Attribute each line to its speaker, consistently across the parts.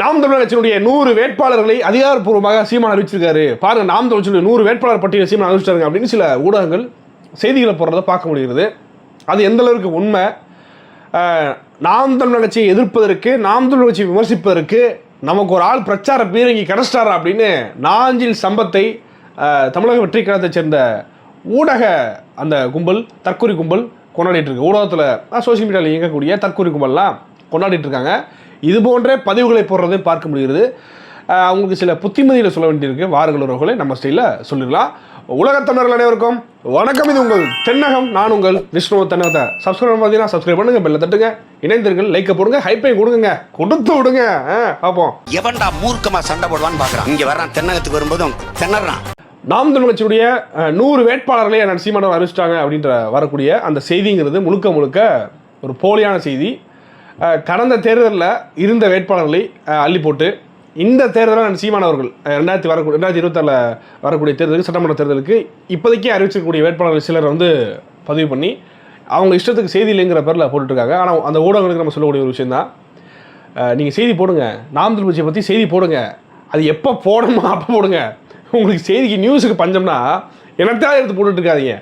Speaker 1: நாம் தமிழர் கட்சியினுடைய நூறு வேட்பாளர்களை அதிகாரப்பூர்வமாக சீமான் அறிவிச்சிருக்காரு. பாருங்க நாம் தமிழர் நூறு வேட்பாளர் பட்டியலை சீமான் அறிவிச்சிருக்காங்க அப்படின்னு சில ஊடகங்கள் செய்திகளை போடுறதை பார்க்க முடிகிறது. அது எந்த அளவுக்கு உண்மை? நாம் தமிழர் கட்சியை எதிர்ப்பதற்கு நாம் தமிழர் கட்சியை விமர்சிப்பதற்கு நமக்கு ஒரு ஆள் பிரச்சார பீரங்கி கிடச்சிட்டாரா அப்படின்னு நாஞ்சில் சம்பத்தை தமிழக வெற்றி கழகத்தைச் சேர்ந்த ஊடக அந்த கும்பல் தற்கொலை கும்பல் கொண்டாடிட்டு இருக்கு. ஊடகத்தில் சோசியல் மீடியாவில் இயங்கக்கூடிய தற்கொலை கும்பல்லாம் கொண்டாடிட்டு இருக்காங்க. இது போன்ற பதிவுகளை போடுறதையும் பார்க்க முடிகிறது. அவங்களுக்கு சில புத்திமதியில் சொல்ல வேண்டியிருக்கு. வாருங்கள் உறவுகளை நம்ம ஸ்டைலில் சொல்லிடலாம். உலகத் தமிழர்கள் அனைவருக்கும் வணக்கம். இது உங்கள் தென்னகம் நான் உங்கள் விஷ்ணு தென்னகத்தை. சப்ஸ்கிரைப் பார்த்தீங்கன்னா சப்ஸ்கிரைப் பண்ணுங்க பெல்ல தட்டுங்க. இணைந்திருங்கள் லைக்கை போடுங்க ஹைப்பையும் கொடுங்க. கொடுத்து விடுங்க. பார்ப்போம்.
Speaker 2: எவன்டா மூர்க்கமா சண்டை போடுவான்னு பாக்குறான். இங்க வர்றான் தென்னகத்துக்கு வரும்போதும் திணறான்.
Speaker 1: நாம் தமிழ் கட்சியுடைய அஹ், நூறு வேட்பாளர்களை அண்ணன் சீமானவர் அறிவிச்சிட்டாங்க அப்படின்ற வரக்கூடிய அந்த செய்திங்கிறது முழுக்க முழுக்க ஒரு போலியான செய்தி. கடந்த தேர்தலில் இருந்த வேட்பாளர்களை அள்ளி போட்டு இந்த தேர்தலில் அண்ணன் சீமான் அவர்கள் ரெண்டாயிரத்தி வரக்கூடிய ரெண்டாயிரத்தி இருபத்தாறில் வரக்கூடிய தேர்தலுக்கு சட்டமன்ற தேர்தலுக்கு இப்போதைக்கே அறிவிச்சிருக்கக்கூடிய வேட்பாளர்கள் சிலர் வந்து பதிவு பண்ணி அவங்க இஷ்டத்துக்கு செய்தி இல்லைங்கிற பேரில் போட்டுட்ருக்காங்க. ஆனால் அந்த ஊடகங்களுக்கு நம்ம சொல்லக்கூடிய ஒரு விஷயம் தான் நீங்கள் செய்தி போடுங்க. நாம் தமிழ் பற்றி செய்தி போடுங்க. அது எப்போ போடணுமோ அப்போ போடுங்க. உங்களுக்கு செய்திக்கு நியூஸுக்கு பஞ்சம்னா என்னத்தான் எடுத்து போட்டுட்ருக்காதீங்க.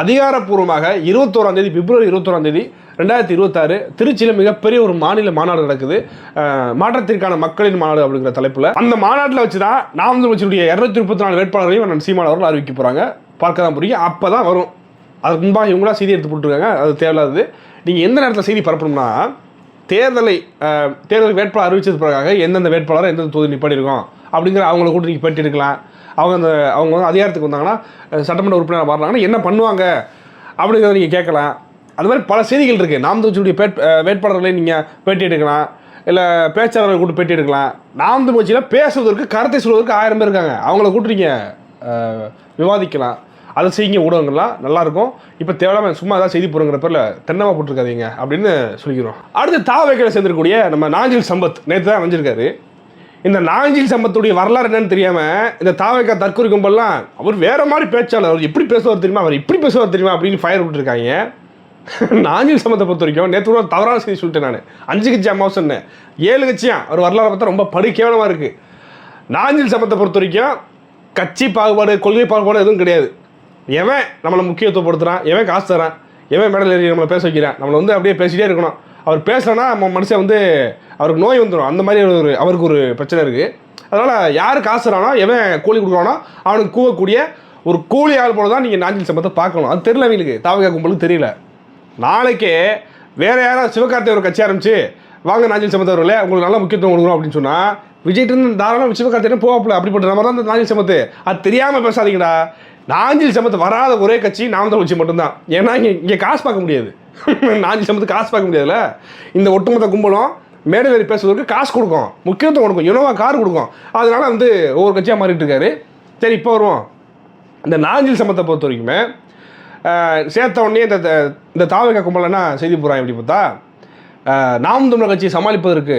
Speaker 1: அதிகாரப்பூர்வமாக இருபத்தோராந்தேதி பிப்ரவரி இருபத்தோராந்தேதி ரெண்டாயிரத்தி இருபத்தாறு திருச்சியில் மிகப்பெரிய ஒரு மாநில மாநாடு நடக்குது. மாற்றத்திற்கான மக்களின் மாநாடு அப்படிங்கிற தலைப்பில். அந்த மாநாட்டில் வச்சு தான் நாம் தமிழ் இரநூத்தி முப்பத்தி நாலு வேட்பாளர்களையும் நான் சீமான் அவர்கள் அறிவிக்க போகிறாங்க பார்க்க தான் புரியும். அப்போ தான் வரும். அதுக்கு முன்பாக இவங்களாம் செய்தி எடுத்து போட்டுருக்காங்க. அது தேவையில்லாதது. நீங்கள் எந்த நேரத்தில் செய்தி பரப்பணும்னா தேர்தலை தேர்தல் வேட்பாளர் அறிவிச்சது பிறகாக எந்தெந்த வேட்பாளரை எந்தெந்த தொகுதி நிப்பாட்டியிருக்கோம் அப்படிங்கிற அவங்கள கூட நீங்கள் பேட்டி எடுக்கலாம் அவங்க அந்த அவங்க வந்து அதிகாரத்துக்கு வந்தாங்கன்னா சட்டமன்ற உறுப்பினர் வர்றாங்கன்னா என்ன பண்ணுவாங்க அப்படிங்கிறத நீங்கள் கேட்கலாம். அது மாதிரி பல செய்திகள் இருக்குது நாம் தொகுதியுடைய பேட் வேட்பாளர்களை நீங்கள் பேட்டி எடுக்கலாம். இல்லை பேச்சாளர்களை கூட்டு பேட்டி எடுக்கலாம். நாம் தொகுதியில் பேசுவதற்கு கருத்தை சொல்வதற்கு ஆயிரம் பேர் இருக்காங்க. அவங்கள கூட்டு நீங்கள் விவாதிக்கலாம். அதை செய்யுங்க ஊடகங்கள்லாம் நல்லாயிருக்கும் இப்போ தேவையில்லாம சும்மா ஏதாவது செய்தி போடுங்கிற பேரில் தென்னமாக போட்டிருக்காதீங்க அப்படின்னு சொல்லிக்கிறோம். அடுத்து தாவைக்கையில் சேர்ந்திருக்கக்கூடிய நம்ம நாஞ்சில் சம்பத் நேற்று தான் வந்திருக்காரு இந்த நாஞ்சில் சம்பத்துடைய வரலாறு என்னன்னு தெரியாமல் இந்த தாவைக்கா தற்கொலை கும்பல்லாம் அவர் வேறு மாதிரி பேச்சாளர். அவர் எப்படி பேசுவார் தெரியுமா? அவர் இப்படி பேசுவார் தெரியுமா? அப்படின்னு ஃபயர் விட்டுருக்காங்க. நாஞ்சில் சம்பத்தை பொறுத்த வரைக்கும் நேற்று கூட தவறான செய்தி சொல்லிட்டேன் நான். அஞ்சு கட்சி சொன்னேன். ஏழு கட்சியா? அவர் வரலாறு பார்த்தா ரொம்ப படு கேவலமாக இருக்குது நாஞ்சில் சமத்தை பொறுத்த வரைக்கும் கட்சி பாகுபாடு கொள்கை பாகுபாடு எதுவும் கிடையாது. எவன் நம்மளை முக்கியத்துவப்படுத்துகிறான் எவன் காசு தரான் எவன் மேடல் ஏறி நம்மளை பேச வைக்கிறான் நம்மளை வந்து அப்படியே பேசிட்டே இருக்கணும். அவர் பேசலன்னா நம்ம மனுஷன் வந்து அவருக்கு நோய் வந்துடும் அந்த மாதிரி ஒரு அவருக்கு ஒரு பிரச்சனை இருக்குது அதனால் யார் காசு தரானோ எவன் கூலி கொடுக்குறானோ அவனுக்கு கூவக்கூடிய ஒரு கூலி ஆள் போல தான் நீங்கள் நாஞ்சில் சம்பத்தை பார்க்கணும். அது தெரியல அவங்களுக்கு. தாவகா கும்பலுக்கு தெரியல. நாளைக்கே வேறு யாராவது சிவகார்த்திகை ஒரு கட்சி ஆரம்பிச்சு வாங்க நாஞ்சில் சமத்தவர்களே உங்களுக்கு நல்ல முக்கியத்துவம் கொடுக்கணும் அப்படின்னு சொன்னால் விஜய்ட்டு தாராளம் சிவகார்த்திகை போகப்பல அப்படிப்பட்ட நம்ம தான் இந்த நாஞ்சில் சமத்து. அது தெரியாமல் பேசாதீங்கடா. நாஞ்சில் சமத்து வராத ஒரே கட்சி நாம் தான் கட்சி மட்டும்தான். ஏன்னா இங்கே இங்கே காசு பார்க்க முடியாது. நாஞ்சில் சமத்து காசு பார்க்க முடியாதுல்ல? இந்த ஒட்டுமொத்த கும்பலும் மேடை ஏறி பேசுவதற்கு காசு கொடுக்கும். முக்கியத்துவம் கொடுக்கும். இனோவா கார் கொடுக்கும். அதனால் வந்து ஒவ்வொரு கட்சியாக மாறிட்டு இருக்காரு. சரி இப்போ வருவோம். இந்த நாஞ்சில் சமத்தை பொறுத்த வரைக்குமே சேர்த்த உடனே இந்த த- இந்த தாவக கும்பலன்னா செய்தி போகிறாங்க எப்படி பார்த்தா நாம் தமிழர் கட்சியை சமாளிப்பதற்கு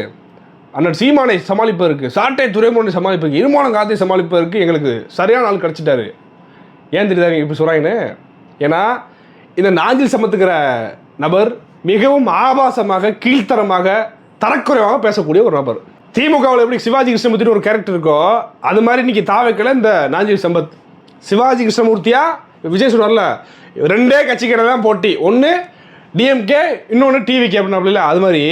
Speaker 1: அண்ணன் சீமானை சமாளிப்பதற்கு சாட்டை துறைமுகனை சமாளிப்பதற்கு இருமான காத்தை சமாளிப்பதற்கு எங்களுக்கு சரியான ஆள் கிடச்சிட்டாரு. ஏன் தெரியுதா இப்படி சொல்கிறாங்கன்னு ஏன்னா இந்த நாஞ்சில் சமத்துக்கிற நபர் மிகவும் ஆபாசமாக கீழ்த்தரமாக தரக்குறைவாக பேசக்கூடிய ஒரு நபர். திமுகவில் எப்படி சிவாஜி கிருஷ்ணமூர்த்தின்னு ஒரு கேரக்டர் இருக்கோ அது மாதிரி இன்னைக்கு தாவைக்கல இந்த நாஞ்சில் சம்பத். சிவாஜி கிருஷ்ணமூர்த்தியா விஜய் சொன்னார்ல ரெண்டே கட்சிக்கிட்ட தான் போட்டி ஒன்று டிஎம்கே இன்னொன்று டிவிகே இல்லை அது மாதிரி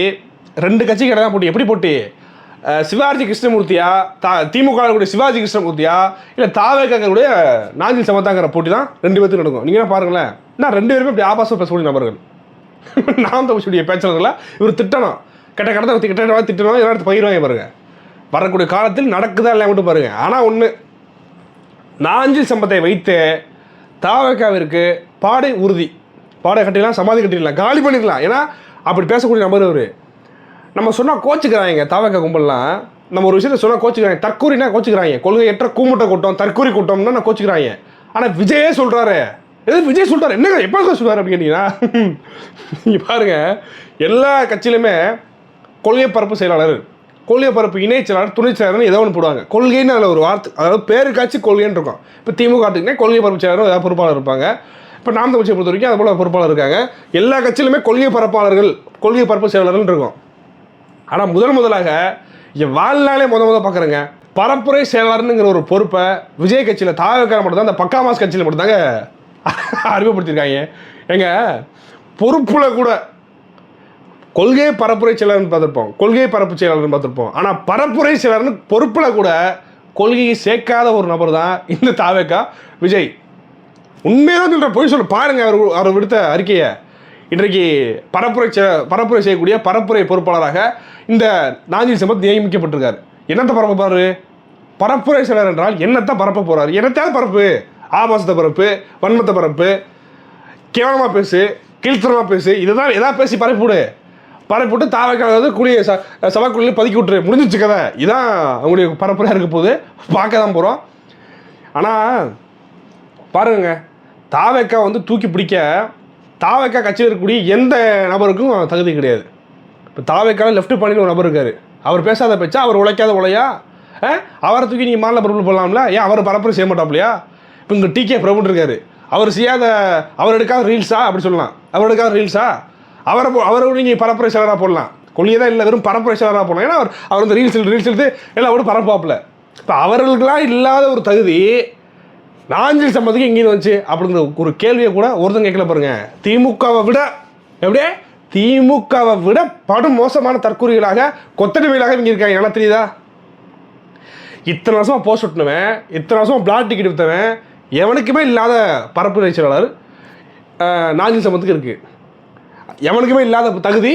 Speaker 1: ரெண்டு கட்சிக்கிட்ட தான் போட்டி. எப்படி போட்டி? சிவாஜி கிருஷ்ணமூர்த்தியா தா திமுக கூடிய சிவாஜி கிருஷ்ணமூர்த்தியா இல்லை தாவேக்காங்களுடைய நாஞ்சில் சமத்தாங்கிற போட்டி தான் ரெண்டு பேத்துக்கு நடக்கும். நீங்கள் பாருங்களேன். நான் ரெண்டு பேருமே இப்படி ஆபாசம் பேசக்கூடிய நபர்கள். நாம் தமிழ்ச்சியுடைய பேச்சாளர்களை இவர் திட்டணும். கெட்ட கடத்தை கிட்ட திட்டணும். எல்லாரும் பகிர்வாங்க பாருங்க. வரக்கூடிய காலத்தில் நடக்குதா இல்லை மட்டும் பாருங்க. ஆனால் ஒன்று நாஞ்சில் சம்பத்தை வைத்து தாவக்காவிற்கு பாடை உறுதி. பாடை கட்டிடலாம் சமாதி கட்டிடலாம் காலி பண்ணிடலாம். ஏன்னா அப்படி பேசக்கூடிய நபர் அவர் நம்ம சொன்னால் கோச்சுக்கிறாங்க தாவக்கா கும்பல்லாம். நம்ம ஒரு விஷயத்தை சொன்னால் கோச்சுக்கிறாங்க. தற்கூரினா கோச்சுக்கிறாங்க. கொள்கையற்ற கூமுட்டை கூட்டம் தற்கூரி கூட்டம்னா நான் கோச்சுக்கிறாங்க. ஆனால் விஜயே சொல்கிறாரு எது விஜய் சொல்கிறாரு என்னங்க எப்போ சொல்கிறார் அப்படின்னு கேட்டிங்கன்னா நீங்கள் பாருங்க. எல்லா கட்சியிலுமே கொள்கை பரப்பு செயலாளர். கொள்கை பரப்பு இணைச்சலாளர் செயலாளர் ஏதோ ஒன்று போடுவாங்க. கொள்கைன்னு அதில் ஒரு வார்த்தை அதாவது பேருக்காச்சு கொள்கைன்னு இருக்கும். இப்போ திமுக எடுத்துக்கிட்டே கொள்கை பரப்பு செயலரும் ஏதாவது பொறுப்பாளர் இருப்பாங்க. இப்போ நாம் தமிழ்ச்சியை பொறுத்த வரைக்கும் அது போல் பொறுப்பாளர் இருக்காங்க. எல்லா கட்சியிலுமே கொள்கை பரப்பாளர்கள் கொள்கை பரப்பு செயலாளர்கள் இருக்கும். ஆனால் முதல் முதலாக என் வாழ்நாளே முத முதல் பார்க்குறேங்க பரப்புரை செயலாளருங்கிற ஒரு பொறுப்பை விஜய் கட்சியில் தாவக்கார மட்டும் தான் அந்த பக்கா மாஸ் கட்சியில் மட்டும் தாங்க அறிமுகப்படுத்தியிருக்காங்க. எங்க பொறுப்பில் கூட கொள்கை பரப்புரை செயலர்னு பார்த்துருப்போம். கொள்கை பரப்பு செயலாளர்னு பார்த்துருப்போம். ஆனால் பரப்புரை செயலர்னு பொறுப்பில் கூட கொள்கையை சேர்க்காத ஒரு நபர் தான் இந்த தாவேக்கா விஜய். உண்மையாக சொல்கிற பொய் சொல்ல. பாருங்கள் அவர் அவர் விடுத்த அறிக்கையை. இன்றைக்கு பரப்புரை செ- பரப்புரை செய்யக்கூடிய பரப்புரை பொறுப்பாளராக இந்த நாஞ்சில் சம்பத் நியமிக்கப்பட்டிருக்காரு. என்னத்தை பரப்ப பாரு பரப்புரை செயலர் என்றால் என்னத்தை பரப்ப போகிறார் என்னத்தாவது பரப்பு. ஆபாசத்தை பரப்பு வன்மத்தை பரப்பு கேவலமாக பேசு கீழ்த்தரமாக பேசு இதுதான் எதாவது பேசி பரப்பிவிடு. பரப்பிவிட்டு வந்து குழியை ச சவாக்குழியில் பதுக்கி விட்டுரு. முடிஞ்சிச்சு கதை. இதான் அவங்களுடைய பரப்புரையாக இருக்க போது பார்க்க தான் போகிறோம் ஆனால் பாருங்க. தாவேக்கா வந்து தூக்கி பிடிக்க தாவேக்கா கட்சியில் இருக்கக்கூடிய எந்த நபருக்கும் தகுதி கிடையாது. இப்போ தாவேக்கால லெஃப்ட் பண்ணியில் ஒரு நபர் இருக்கார். அவர் பேசாத பேச்சா அவர் உழைக்காத உழையா? ஆ? அவரை தூக்கி நீங்கள் மாநில பிரபு போடலாம்ல? ஏன் அவர் பரப்புரை செய்ய மாட்டாப்லையா இப்போ இங்கே டிகே பிரபுன் இருக்காரு. அவர் செய்யாத அவர் எடுக்காத ரீல்ஸா அப்படி சொல்லலாம். அவர் எடுக்காத ரீல்ஸா அவரை அவரை நீங்கள் பரப்புரை செயலராக போடலாம். கொள்கையே தான் இல்லை வெறும் பரப்புரை செயலராக போடலாம். ஏன்னா அவர் அவர் வந்து ரீல்ஸ் ரீல்ஸ் எடுத்து எல்லாம் கூட பரப்பாப்பில். இப்போ அவர்களுக்கெல்லாம் இல்லாத ஒரு தகுதி நாஞ்சில் சம்பத்துக்கு எங்கேயும் வந்துச்சு அப்படிங்கிற ஒரு கேள்வியை கூட ஒருத்தன் கேட்கல பாருங்க. திமுகவை விட எப்படியே திமுகவை விட படும் மோசமான தற்கூறிகளாக கொத்தடிமைகளாக இவங்க இருக்காங்க. என்ன தெரியுதா? இத்தனை வருஷமாக போஸ்ட் ஒட்டினவன் இத்தனை வருஷமாக பிளாட் டிக்கெட் விற்றவன் எவனுக்குமே இல்லாத பரப்பு நிகழ்ச்சியாளர் நாஞ்சில் சம்பந்தத்துக்கு இருக்குது எவனுக்குமே இல்லாத தகுதி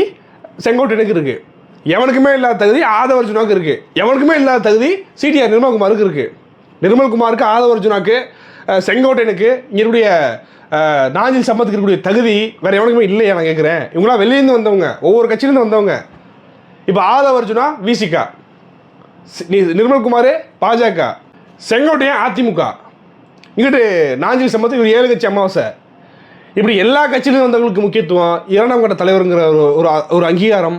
Speaker 1: செங்கோட்டனுக்கு இருக்குது எவனுக்குமே இல்லாத தகுதி ஆதவர்ஜுனாவுக்கு இருக்குது எவனுக்குமே இல்லாத தகுதி சிடிஆர் நிர்மல்குமாருக்கு இருக்குது நிர்மல்குமாருக்கு ஆதவர்ஜுனாக்கு அஹ், செங்கோட்டையனுக்கு இவருடைய நாஞ்சில் சம்பத்துக்கு இருக்கக்கூடிய தகுதி வேறு எவனுக்குமே இல்லையா நான் கேட்குறேன் இவங்களாம் வெளியேருந்து வந்தவங்க ஒவ்வொரு கட்சியிலேருந்து வந்தவங்க. இப்போ ஆதவர்ஜுனா விசிகா சி- நிர்மல்குமார் பாஜக. செங்கோட்டையன் அதிமுக. இங்கிட்டு நாஞ்சில் சம்பத்து இவர் ஏழு கட்சி அமாவாசை. இப்படி எல்லா கட்சியிலும் வந்தவங்களுக்கு முக்கியத்துவம் இரண்டாம் கட்ட தலைவருங்கிற ஒரு ஒரு அ- ஒரு அங்கீகாரம்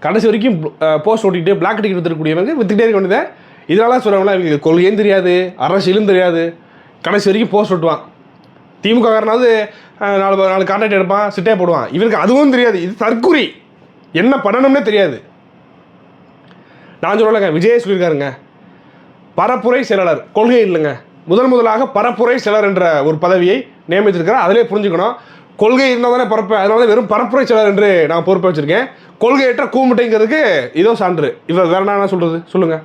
Speaker 1: கடைசி வரைக்கும் போஸ்ட் ஓட்டிக்கிட்டு பிளாக் டிக்கெட் எடுத்துக்கூடியவங்க வித்துக்கிட்டே இருக்க வேண்டியது இதனால சொல்கிறாங்களா இவங்களுக்கு கொள்கையும் தெரியாது அரசியலும் தெரியாது. கடைசி வரைக்கும் போஸ்ட் ஓட்டுவான் திமுக காரனாவது நாலு நாலு கான்டாக்ட் எடுப்பான் சிட்டே போடுவான். இவருக்கு அதுவும் தெரியாது இது தற்குறி என்ன பண்ணணும்னே தெரியாது. நான் சொல்லலைங்க விஜய் சொல்லியிருக்காருங்க. பரப்புரை செயலாளர் கொள்கை இல்லைங்க. முதல் முதலாக பரப்புரை சிலர் என்ற ஒரு பதவியை நியமித்திருக்கிறார். அதிலே புரிஞ்சுக்கணும். கொள்கை இருந்தால் தானே பரப்பு அதனால தான் வெறும் பரப்புரை செயலர் என்று நான் பொறுப்பை வச்சிருக்கேன். கொள்கையற்ற கூமுட்டைங்கிறதுக்கு இதோ சான்று. இவர் வேற என்ன சொல்றது? சொல்லுங்கள்